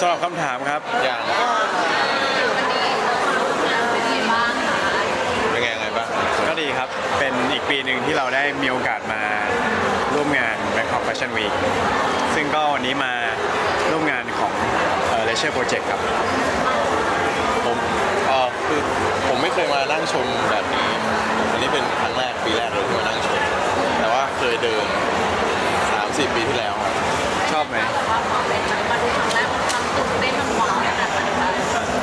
สำหรับคำถามครับ อย่างเป็นไงยังไงบ้างก็ดีครับ เป็นอีกปีหนึ่งที่เราได้มีโอกาสมาร่วมงาน Bangkok Fashion Week ซึ่งก็วันนี้มาร่วมงานของเอ่อ Leisure Project ครับ ผมเออคือผมไม่เคยมานั่งชมแบบนี้ อันนี้เป็นครั้งแรกปีแรกเลยที่มานั่งชม แต่ว่าเคยเดินสามสี่ปีที่แล้วครับชอบไหม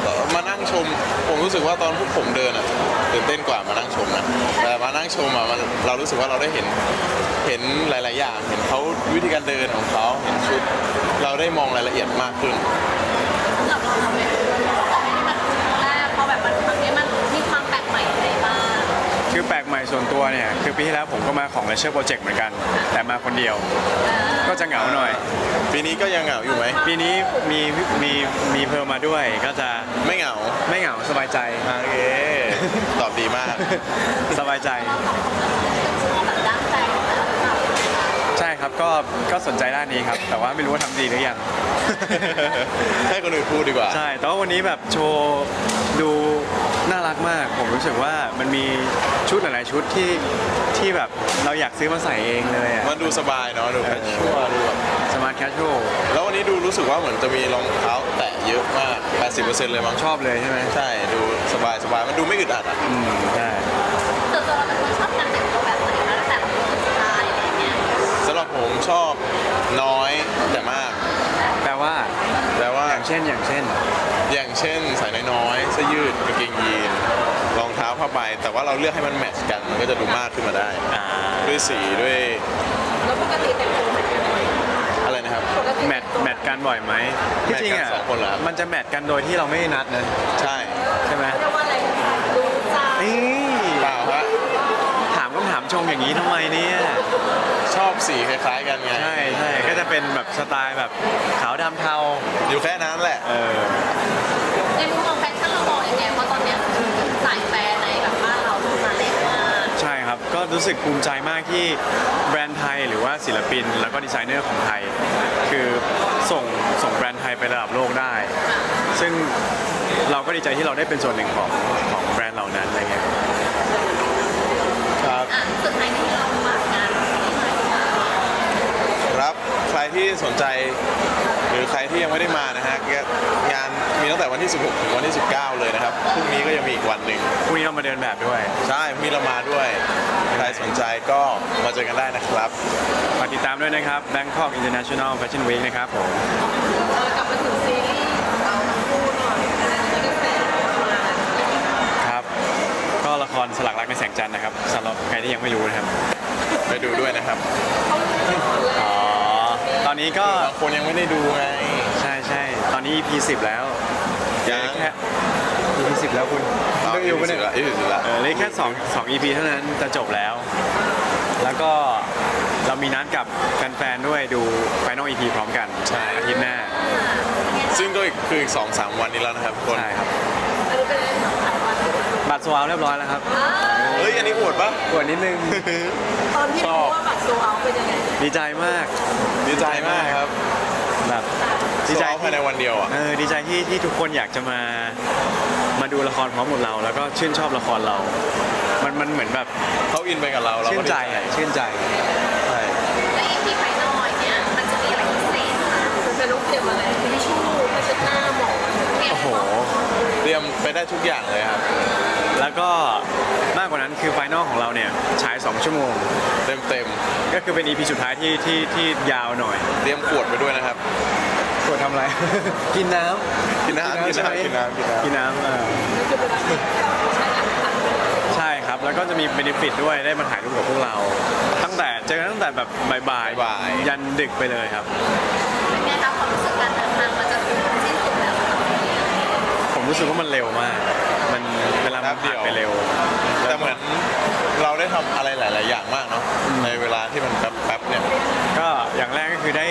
แต่มานั่งชม ผม รู้สึกว่าตอนพวกผมเดินอะตื่นเต้นกว่ามานั่งชมนะแต่มานั่งชมอะมันเรารู้สึกว่าเราได้เห็นเห็นหลาย ๆ อย่าง เห็นเขาวิธีการเดินของเขาเห็นชุด เราได้มองรายละเอียดมากขึ้นคือแปลกใหม ส่วนตัวเนี่ยคือปีที่แล้วผมก็มาของ Leisure Project เหมือนกัน แต่มาคนเดียว ก็จะเหงาหน่อย ปีนี้ก็ยังเหงาอยู่ไหม ปีนี้มีมีมีเพิ่มมาด้วยก็จะไม่เหงาไม่เหงาสบายใจโอเคตอบดีมาก สบายใจ ใช่ครับก็ก็สนใจด้านนี้ครับ แต่ว่าไม่รู้ว่าทำดีหรือยัง ให้คนอื่นพูดดีกว่า ใช่แต่ว่าวันนี้แบบโชว์ดูน่ารักมาก ผมรู้สึกว่ามันมีชุดหลายๆชุดที่ที่แบบเราอยากซื้อมาใส่เองเลยอะมันดูสบายเนาะดูแคชชัวดูแบบสมาร์ทแคชชวลแล้ววันนี้ดูรู้สึกว่าเหมือนจะมีรองเท้าแตะเยอะมาก 80%เลยมั้งชอบเลยใช่ไหมใช่ดูสบายสบายมันดูไม่อึดอัดอะอืมใช่สำหรับผมชอบน้อยแต่มาก แปลว่า แต่ ว่าอย่างเช่นอย่างเช่น อย่างเช่นใส่น้อยๆเสื้อยืดกางเกงยีนรองเท้าผ้าใบแต่ว่าเราเลือกให้มันแมทช์กันมันก็จะดูมากขึ้นมาได้ อ่าด้วยสีด้วยแล้วปกติแต่งตัวเหมือนกันไหมอะไรนะครับ ปกติแมทแมทกันบ่อยไหมแมทกันที่จริงอะสองคนเหรอครับมันจะแมทกันโดยที่เราไม่ได้นัดนะใช่ใช่ไหมเรียกว่าอะไรรู้ใจนี่เปล่าฮะถามคำถามชงอย่างนี้ทำไมเนี่ย ชอบสีคล้ายๆกันไงใช่ใช่ก็จะเป็นแบบสไตล์แบบขาวดำเทาอยู่แค่นั้นแหละ เออในมุมมองแฟชั่นเรามองยังไงเพราะตอนเนี้ยสายแฟร์ในแบบบ้านเราขึ้นมาแรงมากใช่ครับ ก็รู้สึกภูมิใจมากที่แบรนด์ไทยหรือว่าศิลปิน แล้วก็ดีไซเนอร์ของไทย คือส่งส่งแบรนด์ไทยไประดับโลกได้ ซึ่งเราก็ดีใจที่เราได้เป็นส่วนหนึ่งของของแบรนด์เหล่านั้นอะไร สนใจ หรือใครที่ยังไม่ได้มานะฮะก็งานมีตั้งแต่วันที่ 16 ถึงวันที่ 19 เลยนะครับพรุ่งนี้ก็ยังมีอีกวันหนึ่งพรุ่งนี้เรามาเดินแบบด้วย ใช่มีเรามาด้วย ใครสนใจก็มาเจอกันได้นะครับฝากติดตามด้วยนะครับ Bangkok International Fashion Week นะครับผมเออกลับมาถึงซีรีส์ของเราทั้งคู่หน่อยไม่ได้แฟนมาครับ ก็ละครสลักรักในแสงจันทร์นะครับสำหรับใครที่ยังไม่รู้นะครับ ไปดูด้วยนะครับ เขาไม่ได้เลย อ๋อต อนนี้ก็บางคนยังไม่ได้ดูไง ใช่ใช่ตอนนี้ EP 10แล้วยังแค่ EP 10แล้วคุณดูอยู่ปะเนี่ย อีกสุดละเออเหลยแค่2 2 EP เท่านั้นจะจบแล้ว แล้วก็เรามีนัดกับแฟนๆด้วยดู Final EP พร้อมกันอาทิตย์หน้า ซึ่งก็อีกคืออีกสองสามวันนี้แล้วนะครับทุกคน ใช่ครับ อันนี้เป็นเรื่องสำคัญวันบัตรโซลเอาท์เรียบร้อยแล้วครับ อ่า เฮ้ยอันนี้อวดปะ ปวดนิดนึง ตอนที่ชอรู้บว่าบัตรโซเอาเป็นยังไงดีใจมากดีใจมากครับแบบดีดีใจใจภายในวันเดียวอะ เออดีใจที่ที่ทุกคนอยากจะมามาดูละครพร้อมกับเรา แล้วก็ชื่นชอบละครเรา มันมันเหมือนแบบเขาอินไปกับเราเราชื่ก็นดีใจอะชื่นใจใช่และอีพีไฟนอลเนี่ยมันจะมีอะไรพิเศษคะคุณจะรู้เตรียมอะไรทิชชู่ผ้าเช็ดหน้าหมอนเตรียมโอ้โห เตรียมไปได้ทุกอย่างเลยครับ แล้วก็มากกว่านั้นคือไฟ นอลของเราเนี่ยฉาย 2 ชั่วโมง เต็มเต็มก็คือเป็น EP สุดท้ายที่ที่ที่ยาวหน่อยๆเตรียมขวดไปด้วยนะครับ กดทำอะไร กินน้ำกินน้ำกินใช่ไหมน้ำกินน้ำกินน้ำกินน้ำเออคือเวลาที่เราใช้งานผ่านใช่ครับ แล้วก็จะมีเบนฟิตด้วยได้มาถ่ายรูปกับพวกเรา ตั้งแต่เจอกันตั้งแต่แบบบ่ายบ่ายยันดึกไปเลยครับ เป็นไงคะความรู้สึกการเดินทางมันจะถึงสิ้นสุดแล้วค่ะผมรู้สึกว่ามันเร็วมากมั นเวลามันผ่านไปเร็วแต่เหมือนเราได้ทำอะไรหลาย ๆ อย่างมากเนาะในเวลาที่มันแป๊บ ๆ เนี่ย ก็อย่างแรกก็คือได้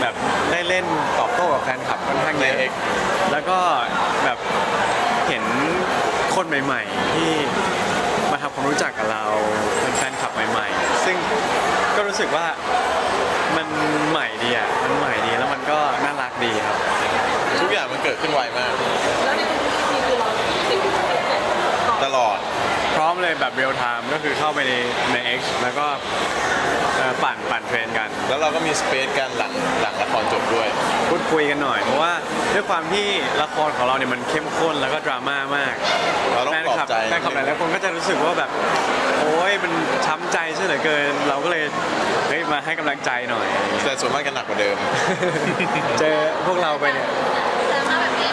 แบบได้เล่นตอบโต้กับแฟนคลับค่อนข้างเยในอะ X แล้วก็แบบเห็นคนใหม่ ๆ ที่มาทำความรู้จักกับเราเป็นแฟนคลับใหม่ ๆ ซึ่งก็รู้สึกว่ามันใหม่ดีอะมันใหม่ดีแล้วมันก็น่ารักดีครับนวายมากแล้วในทุกทีคือเราติดอยู่ในแต่ก่อน ตลอด พร้อมเลย แบบเรียลไทม์ก็คือเข้าไปในใน X แล้วก็เอ่อปั่นปั่นเทรนกัน แล้วเราก็มีสเปซกันหลังหลังละครจบด้วย พูดคุยกันหน่อย เพราะว่าด้วยความที่ละครของเราเนี่ยมันเข้มข้นแล้วก็ดราม่ามากเราต้องแฟนปลอบคลับใจ แฟนคลับหลายๆคนก็จะรู้สึกว่าแบบ โอ้ยมันช้ำใจซะเหลือเกิน เราก็เลยเฮ้ยมาให้กำลังใจหน่อย แต่ส่วนมากกันหนักกว่าเดิม เจอพวกเราไปเนี่ยแต่ถ้าแบบนี้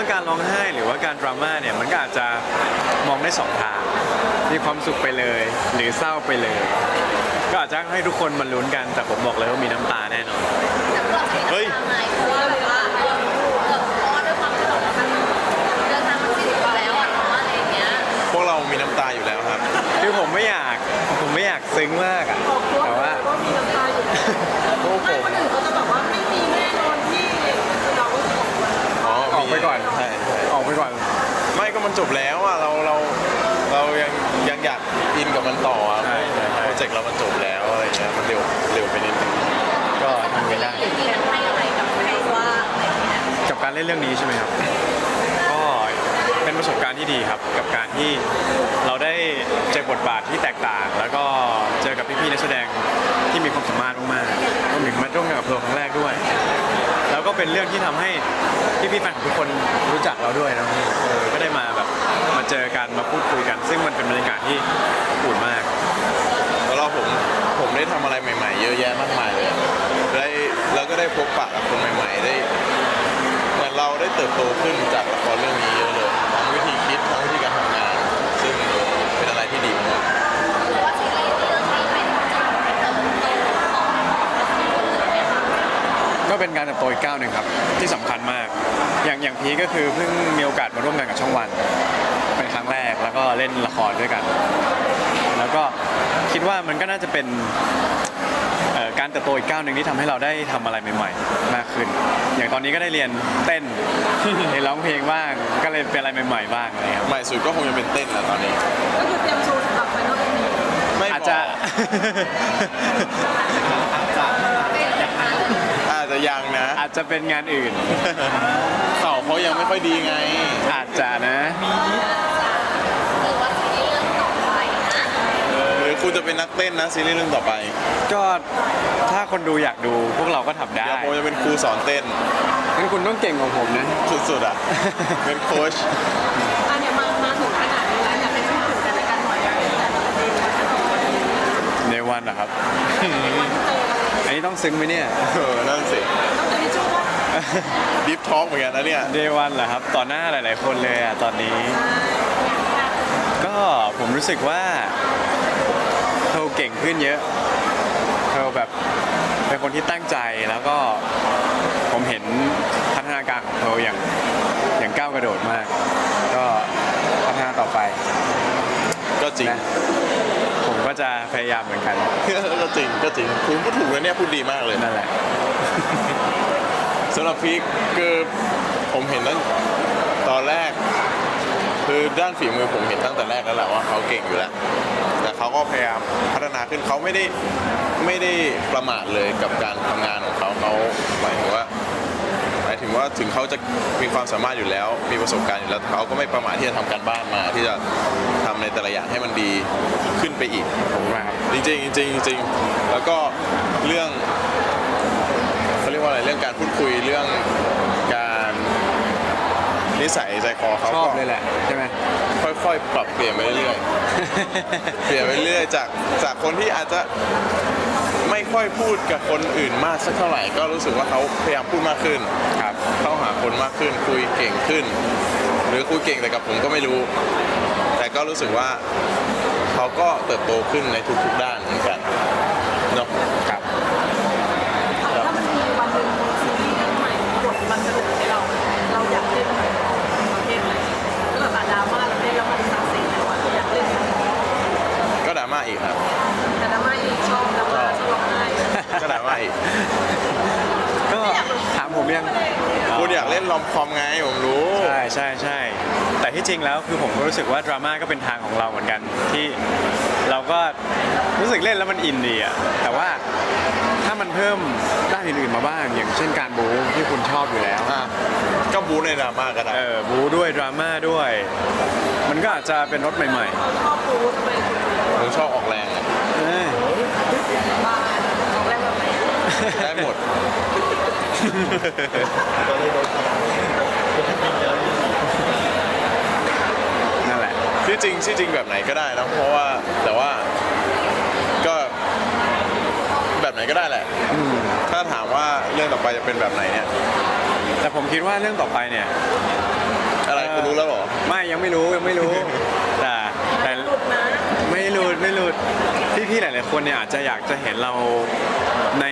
ว่าการร้องไห้หรือว่าการดราม่าเนี่ยมันก็อาจจะมองได้สองทาง มีความสุขไปเลย หรือเศร้าไปเลย ก็อาจจะให้ทุกคนมาลุ้นกัน แต่ผมบอกเลยว่ามีน้ำตาแน่นอนแต่พวกเราจะเฮ้มียน้ำตาไหมเพราะว่าแบบว่าเออเพราะว่าด้วยความที่เรามันเดินทางมันสี่สิบกว่าแล้วอะเนาะอะไรอย่างเงี้ย พวกเรามีน้ำตาอยู่แล้วครับ คือผมไม่อยาก ผมไม่อยากซึ้งมากอะ กไปก่อนใช่ใช่ออกไปก่อน ไม่ก็มันจบแล้วอะเราเราเรายังยังอยากอินกับมันต่ออะใช่ใช่ใช่ โปรเจกต์เรามันจบแล้วอะไรเงี้ยมันเร็วเร็วไปนิดนึงก็ทำไม่ได้เรียนให้อะไรกับใครว่าอะไรอย่างเงี้ยกับการเล่นเรื่องนี้ใช่ไหมครับ ก็เป็นประสบการณ์ที่ดีครับ กับการที่เราได้เจอบทบาทที่แตกต่าง แล้วก็เจอกับพี่ๆนักแสดงที่มีความสามารถมากๆรวมถึงมาร่วมงานกับเราครั้งแรกด้วยแล้วก็ เป็นเรื่องที่ทำให้พี่ๆแฟนคลับทุกคนรู้จักเราด้วยเนะเออก็ได้มาแบบมาเจอกันมาพูดคุยกัน ซึ่งมันเป็นบรรยากาศที่อบอุ่นมาก แล้วเราผมผมได้ทำอะไรใหม่ ๆ เยอะแยะมากมายเลยได้แล้วก็ได้พบปะกับคนใหม่ ๆ ได้เหมือนเราได้เติบโตขึ้นจากละครเรื่องนี้เยอะเลยทั้งวิธีคิดทั้งวิธีการทำงาน ซึ่งเป็นอะไรที่ดีมาก หรือว่าซีรีส์เรื่องนี้เป็นจุดเติมโตของเลยไหมคะ ก็ เป็นการเติบโตอีกก้าวหนึ่งครับ ที่สำคัญมาก อย่างอย่างพีคก็คือเพิ่งมีโอกาสมาร่วมงานกับช่องวัน เป็นครั้งแรกแล้วก็เล่นละครด้วยกัน แล้วก็คิดว่ามันก็น่าจะเป็นเอ่อการเติบโตอีกก้าวหนึ่งที่ทำให้เราได้ทำอะไรใหม่ๆ มากขึ้น อย่างตอนนี้ก็ได้เรียนเต้นเรียนร้องเพลงบ้าง ก็เลยเป็นอะไรใหม่ๆบ้างอะไรครับใหม่สุดก็คงจะเป็นเต้นแหละตอนนี้ ก็คือเตรียมโชว์สำหรับไฟนอลนี้ไม่อาจบจะอกอาจจะ ยังนะ อาจจะเป็นงานอื่น เข่าเขายังไม่ค่อยดีไง อาจจะนะหรือว่าซีรีส์เรื่องต่อไปนะ หรือคุณจะเป็นนักเต้นนะซีรีส์เรื่องต่อไปก็ถ้าคนดูอยากดูพวกเราก็ทำได้เดี๋ยวผมจะเป็นครูสอนเต้นงั้นคุณต้องเก่งกว่าผมนะ สุดๆอะ เป็นโค้ช ซึ้งไหมเนี่ย เออนั่นสิต้องเจอที่ช่วงว่าดิฟท็อกเหมือนกันนะเนี่ย เดวันเหรอครับต่อหน้าหลาย ๆ คนเลยอะตอนนี้ ก็ผมรู้สึกว่าเธอเก่งขึ้นเยอะเธอแบบเป็นคนที่ตั้งใจแล้วก็ผมเห็นพัฒนาการของเธออย่างอย่างก้าวกระโดดมาก ก็พัฒนาต่อไปก็จริง นะผม ก็จะพยายามเหมือนกัน ก็จริงก็จริงคุณพูดถูกเลยเนี่ยพูดดีมากเลยนั่นแหละสำหรับพีคคือผมเห็นตั้งตอนแรก คือด้านฝีมือผมเห็นตั้งแต่แรกแล้วแหละว่าเขาเก่งอยู่แล้วแต่เขาก็พยายามพัฒนาขึ้นเขาไม่ได้ไม่ได้ประมาทเลยกับการทำงานของเขาเขาหมายถึงว่าหมาย ถึงว่าถึงเขาจะมีความสามารถอยู่แล้ว มีประสบการณ์อยู่แล้วเขาก็ไม่ประมาทที่จะทำการบ้านมา ที่จะทำในแต่ละอย่างให้มันดีขึ้นไปอีกผมว่าครับจริงๆจริงๆจริงๆแล้วก็เรื่องเขาเรียกว่าอะไรเรื่องการพูดคุยเรื่องการนิสัยใจคอเขาชอบก็เลยแหละใช่ไหมค่อยๆ ปรับเปลี่ยนไปเรื่อยๆเปลี่ยนไปเรื่อยๆจากจากคนที่อาจจะ ไม่ค่อยพูดกับคนอื่นมากสักเท่าไหร่ก็รู้สึกว่าเขาพยายามพูดมากขึ้นครับเข้าหาคนมากขึ้นคุยเก่งขึ้น หรือคุยเก่งแต่กับผมก็ไม่รู้ แต่ก็รู้สึกว่าเขาก็เติบโตขึ้นในทุกๆด้านเหมือนกันเนาะครับถ้ามันมีวันหนึ่งซีรีส์เรื่องใหม่บทมันจะหลุดให้เราเราอยากเล่นประเภทไหนก็แบบดราม่าเราเล่นแล้วมันสาเสียแล้วอะอยากเล่นแบบไหนก็ดราม่าอีกครับ ไห้ก็ดราม่าอีกก็ถามผมยังคุณอยากเล่นลอมคอมไงผมรู้ใช่ใช่ใช่แต่ที่จริงแล้วคือผมก็รู้สึกว่าดราม่าก็เป็นทางของเราเหมือนกันที่เราก็รู้สึกเล่นแล้วมันอินดีอะแต่ว่าถ้ามันเพิ่มด้านอื่นๆมาบ้าง อย่างเช่นการบู๊ที่คุณชอบอยู่แล้วอะก็บูในดราม่าก็ได้เออบู๊ด้วยดราม่าด้วย มันก็อาจจะเป็นรสใหม่เราชอบปูทำไมคุณถึงผมชอบออกแรงอะๆเออ บ้านของแรกแบบไหนได้หมด นั่นแหละ ที่จริงที่จริงแบบไหนก็ได้นะเพราะว่าแต่ว่าก็แบบไหนก็ได้แหละถ้าถามว่าเรื่องต่อไปจะเป็นแบบไหนเนี่ย แต่ผมคิดว่าเรื่องต่อไปเนี่ย อะไรเอ่อคุณรู้แล้วเหรอ ไม่ยังไม่รู้ยังไม่รู้ แต่แต่ หลุดนะ ไม่หลุดไม่หลุด พี่ๆหลายๆคนเนี่ยอาจจะอยากจะเห็นเราใน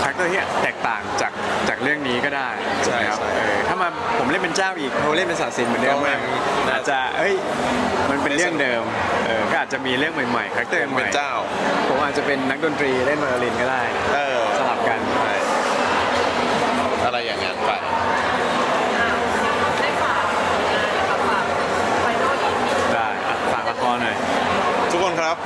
คาแรคเตอร์ที่แตกต่างจากจากเรื่องนี้ก็ได้ใช่ไหมครับใช่เออถ้ามาผมเล่นเป็นเจ้าอีกเขาเล่นเป็นศาสินเหมือนเดิมก็ไม่อาจจะเอ้ยมันเป็นเรื่องเดิมเออก็อาจจะมีเรื่องใหม่ๆคาแรคเตอร์ผมใหเป็ม่นเจ้า ผมอาจจะเป็นนักดนตรีเล่นไวโอลินก็ได้เออสลับกันใช่อะไรอย่างนั้นไปอ่าได้ฝากงานกับฝากไฟนอลอีพีได้อะฝากละครหน่อย ครับ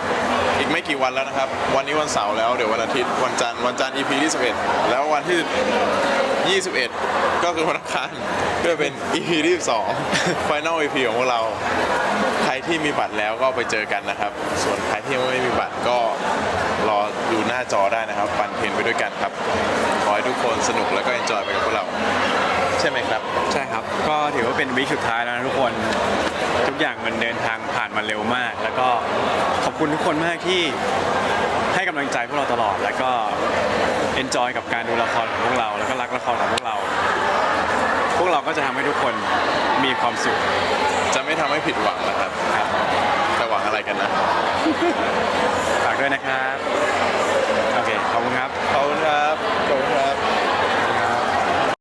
อีกไม่กี่วันแล้วนะครับ วันนี้วันเสาร์แล้ว เดี๋ยววันอาทิตย์ วันจันทร์ วันจันทร์ EP ที่11แล้ววันที่ 21 ก็คือวันอังคารก็จะเป็น EP ที่12 Final EP ของพวกเรา ใครที่มีบัตรแล้วก็ไปเจอกันนะครับ ส่วนใครที่ยังไม่มีบัตรก็รอดูหน้าจอได้นะครับ ปั่นเพลงไปด้วยกันครับ ขอให้ทุกคนสนุกแล้วก็เอนจอยไปกับพวกเรา ใช่ไหมครับ ใช่ครับ ก็ถือว่าเป็นวีคสุดท้ายแล้วนะทุกคน ทุกอย่างมันเดินทางผ่านมาเร็วมาก แล้วก็ บคุณทุกคนมากที่ให้กำลังใจพวกเราตลอด แล้วก็เอนจอยกับการดูละครของพวกเรา แล้วก็รักละครของพวกเรา พวกเราก็จะทำให้ทุกคนมีความสุข จะไม่ทำให้ผิดหวังนะครับจะหวังอะไรกันนะ ฝากด้วยนะครับ โอเค ขอบคุณครับ ขอบคุณครับ ขอบคุณครับ